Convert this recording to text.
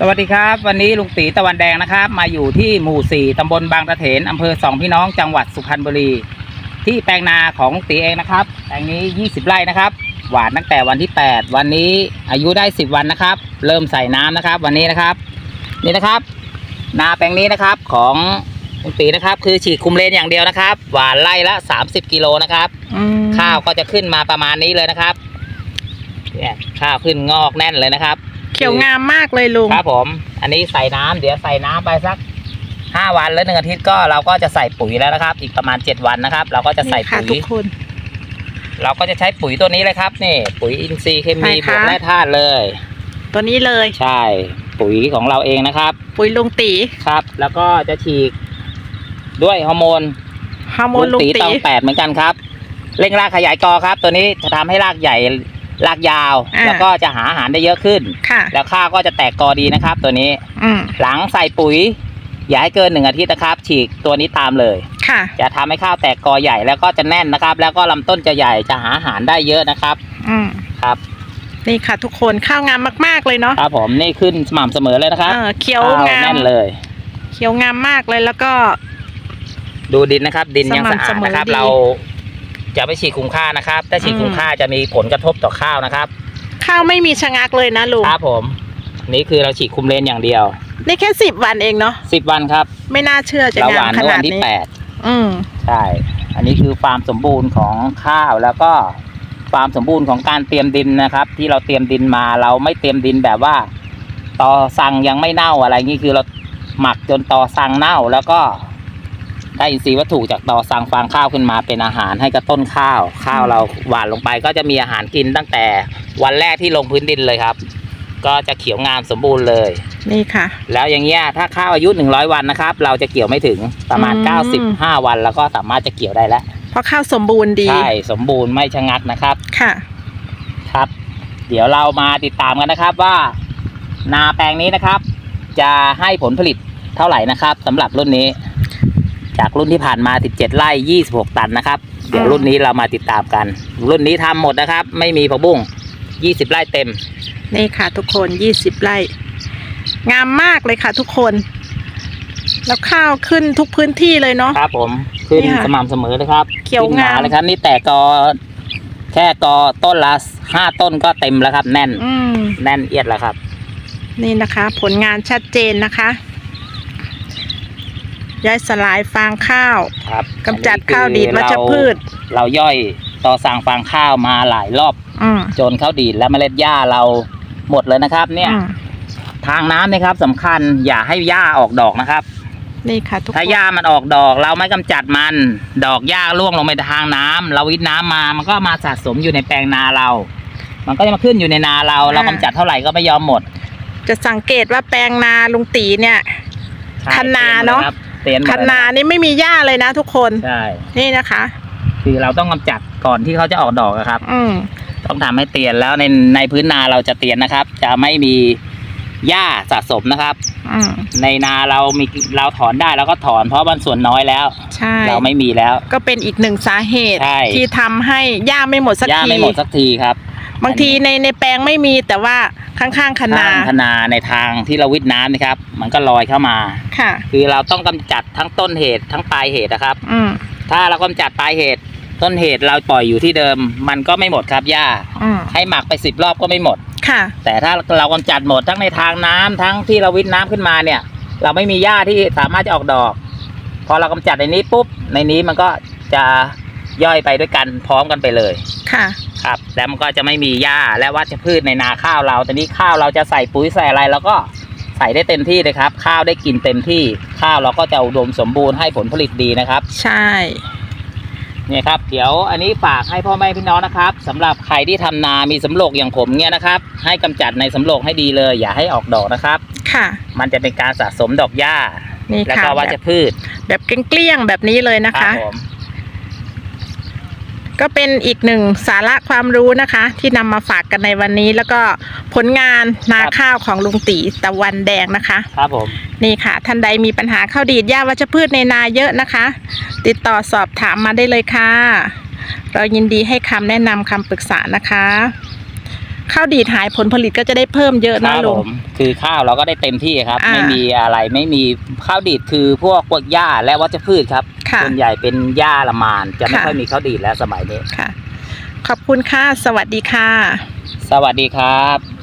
สวัสดีครับ วันนี้ลุงตีตะวันแดงนะครับ มาอยู่ที่หมู่สี่ตำบลบางตะเถนอำเภอสองพี่น้องจังหวัดสุพรรณบุรี ที่แปลงนาของลุงตีเองนะครับ แปลงนี้ 20 ไร่นะครับ หวานตั้งแต่วันที่ 8 วันนี้อายุได้ 10 วันนะครับ เริ่มใส่น้ำนะครับ วันนี้นะครับ นี่นะครับ นาแปลงนี้นะครับของลุงตีนะครับ คือฉีดคุมเลนอย่างเดียวนะครับ หวานไร่ละ 30กิโลนะครับอืมข้าวก็จะขึ้นมาประมาณนี้เลยนะครับเนี่ยข้าวขึ้นงอกแน่นเลยนะครับ เขียวงามมากเลยลุง ครับผม อันนี้ใส่น้ำเดี๋ยวใส่น้ำไปสักห้าวันแล้วหนึ่งอาทิตย์ก็เราก็จะใส่ปุ๋ยแล้วนะครับ อีกประมาณเจ็ดวันนะครับ เราก็จะใส่นี่ค่ะปุ๋ทุยกคนเราก็จะใช้ปุ๋ยตัวนี้เลยครับนี่ปุ๋ยอินทรีย์เคมีไหนบวกคะแร่ธาตุเลย ตัวนี้เลยใช่ ปุ๋ยของเราเองนะครับ ปุ๋ยลุงตีครับ แล้วก็จะฉีกด้วยฮอร์โมนฮอร์โมนลุงตีตองแปดเหมือนกันครับเร่งรากขยายกอครับ ตัวนี้จะทำให้รากใหญ่ รากยาว อ่า แล้วก็จะหาอาหารได้เยอะขึ้น ค่ะ แล้วข้าวก็จะแตกกอดีนะครับ ตัวนี้ อืมหลังใส่ปุ๋ย อย่าให้เกินหนึ่งอาทิตย์นะครับ ฉีกตัวนี้ตามเลย ค่ะ จะทำให้ข้าวแตกกอใหญ่แล้วก็จะแน่นนะครับ แล้วก็ลำต้นจะใหญ่จะหาอาหารได้เยอะนะครับอืมครับนี่ค่ะ ทุกคนข้าวงามมาก ๆ เลยเนาะครับผมนี่ขึ้นสม่ำเสมอเลยนะครับเออเขียวข้งามแน่นเลย เขียวงามมากเลยแล้วก็ ดูดินนะครับ ดินยังสม่ำสะอาดนะครับเสมอดี เรา จะไม่ฉีกคุ้มค่านะครับ ถ้าฉีกอืมคุ้มค่าจะมีผลกระทบต่อข้าวนะครับข้าวไม่มีชะงักเลยนะลุงครับผม นี่คือเราฉีกคุมเลนอย่างเดียวนี่แค่สิบวันเองเนาะสิบวันครับ ไม่น่าเชื่อจะเราหงามวานขเมื่อนาวัดนที่นี้แปดอืมใช่ อันนี้คือความสมบูรณ์ของข้าวแล้วก็ความสมบูรณ์ของการเตรียมดินนะครับ ที่เราเตรียมดินมาเราไม่เตรียมดินแบบว่า ตอสังยังไม่เน่าอะไรงี้คือเราหมักจนตอสังเน่าแล้วก็ ได้อินทรีย์วัตถุจากตอสังฟางข้าวขึ้นมาเป็นอาหารให้กับต้นข้าว ข้าวเราหว่านลงไปก็จะมีอาหารกินตั้งแต่วันแรกที่ลงพื้นดินเลยครับ ก็จะเขียวงามสมบูรณ์เลย นี่ค่ะ แล้วอย่างเงี้ยถ้าข้าวอายุ 100 วันนะครับ เราจะเกี่ยวไม่ถึงประมาณอืม95 วันแล้วก็สามารถจะเกี่ยวได้แล้วเพราะข้าวสมบูรณ์ดีใช่สมบูรณ์ไม่ชะงักนะครับค่ะ ครับ เดี๋ยวเรามาติดตามกันนะครับว่า นาแปลงนี้นะครับ จะให้ผลผลิตเท่าไหร่นะครับสำหรับรุ่นนี้ จากรุ่นที่ผ่านมา 17 ไร่ 26 ตันนะครับ เดี๋ยวรุ่นนี้เรามาติดตามกัน รุ่นนี้ทำหมดนะครับ ไม่มีผักบุ้ง 20 ไร่เต็ม นี่ค่ะทุกคนยี่สิบไร่ งามมากเลยค่ะทุกคน แล้วข้าวขึ้นทุกพื้นที่เลยเนาะ ครับผม ขึ้นนี่ค่ะสม่ำเสมอเลยครับ เขียวขึ้นหงามเลยครับ นี่แต่กอแค่กอต้นละห้าต้นก็เต็มแล้วครับ แน่นอืมแน่นเอียดแล้วครับ นี่นะคะ ผลงานชัดเจนนะคะ ย้ายสลายฟางข้าว ครับกำจัดอันนี้คือข้าวดีดวัชพืช เราเราย่อยต่อสั่งฟางข้าวมาหลายรอบ อืมจนข้าวดีดและเมล็ดหญ้าเราหมดเลยนะครับ เนี่ย อืมทางน้ำนะครับสำคัญอย่าให้หญ้าออกดอกนะครับ นี่ค่ะทุกคถ้านหญ้ามันออกดอก เราไม่กำจัดมัน ดอกหญ้าร่วงลงไปทางน้ำเราวิทน้ำมา มันก็มาสะสมอยู่ในแปลงนาเรา มันก็จะมาขึ้นอยู่ในนาเรา เรากำจัดเท่าไหร่ก็ไม่ยอมหมดจะสังเกตว่าแปลงนาลุงตีเนี่ย ใช่คันนาเนอะ เตียนหมดคันเลยนารับนี่ไม่มีหญ้าเลยนะทุกคนใช่ นี่นะคะ คือเราต้องกำจัดก่อนที่เขาจะออกดอกอะครับ อืมต้องทำให้เตียนแล้วในในพื้นนาเราจะเตียนนะครับ จะไม่มีหญ้าสะสมนะครับ อืมในนาเรามีเราถอนได้เราก็ถอนเพราะมันส่วนน้อยแล้ว ใช่ เราไม่มีแล้ว ก็เป็นอีกหนึ่งสาเหตุใช่ ที่ทำให้หญ้าไม่หมดสักหญ้าที ไม่หมดสักทีครับ บางทีในในแปลงไม่มีแต่ว่าข้างๆคันนา ข้างคนาในทางที่เราวิทน้ำนะครับ มันก็ลอยเข้ามา ค่ะ คือเราต้องกำจัดทั้งต้นเหตุทั้งปลายเหตุนะครับ อืมถ้าเรากำจัดปลายเหตุ ต้นเหตุเราปล่อยอยู่ที่เดิม มันก็ไม่หมดครับหญ้าอืมให้หมักไปสิบรอบก็ไม่หมด ค่ะ แต่ถ้าเรากำจัดหมดทั้งในทางน้ำทั้งที่เราวิทน้ำขึ้นมาเนี่ย เราไม่มีหญ้าที่สามารถจะออกดอก พอเรากำจัดในนี้ปุ๊บในนี้มันก็จะ ย่อยไปด้วยกันพร้อมกันไปเลย ค่ะ ครับแล้วมันก็จะไม่มีหญ้าและวัชพืชในนาข้าวเราแต่นี้ข้าวเราจะใส่ปุ๋ยใส่อะไรแล้วก็ใส่ได้เต็มที่เลยครับ ข้าวได้กินเต็มที่ข้าวเราก็จะอุดมสมบูรณ์ให้ผลผลิตดีนะครับ ใช่เนี่ยครับ เดี๋ยวอันนี้ฝากให้พ่อแม่พี่น้องนะครับสำหรับใครที่ทำนามีสำโรงอย่างผมเนี่ยนะครับ ให้กำจัดในสำโรงให้ดีเลย อย่าให้ออกดอกนะครับ ค่ะ มันจะเป็นการสะสมดอกหญ้านี่แล้วค่ะก็วัชพืช แบบเกลี้ยงๆแบบนี้เลยนะครัคะบผม ก็เป็นอีกหนึ่งสาระความรู้นะคะ ที่นำมาฝากกันในวันนี้ แล้วก็ผลงานนาข้าวของลุงตีตะวันแดงนะคะ ครับผม นี่ค่ะ ท่านใดมีปัญหาข้าวดีดหญ้าวัชพืชในนาเยอะนะคะ ติดต่อสอบถามมาได้เลยค่ะ เรายินดีให้คำแนะนำคำปรึกษานะคะข้าวดีดหายผลผลิตก็จะได้เพิ่มเยอะคนะรับลุผงมคือข้าวเราก็ได้เต็มที่ครับอ่าไม่มีอะไรไม่มีข้าวดีดคือพวกพวกหญ้าและวัชพืชครับค่ะ ส่วนใหญ่เป็นหญ้าละมาน จะไม่ค่ะค่อยมีข้าวดีดแล้วสมัยนี้ค่ะ ขอบคุณค่ะ สวัสดีค่ะ สวัสดีครับ